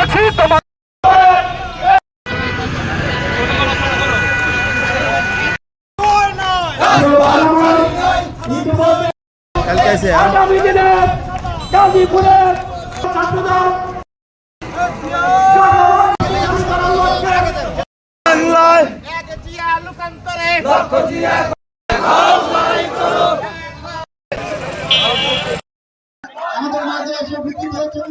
আছি তোমার আগামী দিনে গাজীপুরের ছাত্রদল আমাদের মাঝে এসে বিক্রি হয়েছেন।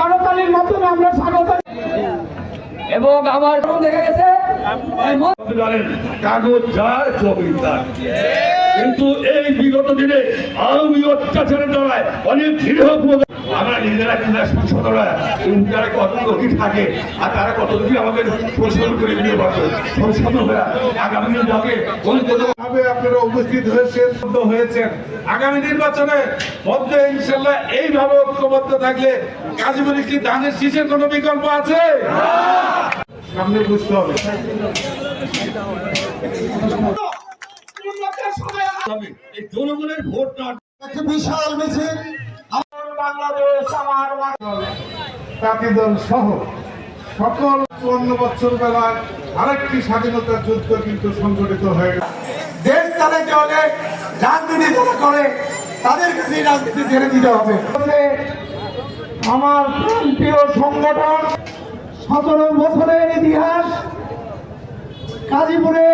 করতালির মাধ্যমে আমরা স্বাগত এবং আমার দেখা গেছে। কাগজ যার ছবি কিন্তু এই বিগত দিনে আওয়ামী অত্যাচারের দ্বারায় অনেক দৃঢ় আমরা নিজেরা নিজেরা সংসদরা যারা কত থাকে আর তারা কত লোকই আমাদের পরিশ্রম করে নিয়ে পারবে সংসদ আগামী দিন যাবে ভাবে আপনারা উপস্থিত হয়েছেন হয়েছেন আগামী নির্বাচনে মধ্যে ইনশাল্লাহ এইভাবে ঐক্যবদ্ধ থাকলে গাজীপুরে কি ধানের শীষের কোনো বিকল্প আছে? সামনে বুঝতে হবে। এই জনগণের ভোট না একটি বিশাল মিছিল আমার জাতি দল সহ সকল চুয়ান্ন বছর বেলায় আরেকটি স্বাধীনতার যুদ্ধ কিন্তু সংগঠিত হয়ে গেছে। দেশ চালাতে হলে রাজনীতি যারা করে তাদের কাছে রাজনীতি ছেড়ে দিতে হবে। আমার প্রিয় সংগঠন সতেরো বছরের ইতিহাস গাজীপুরে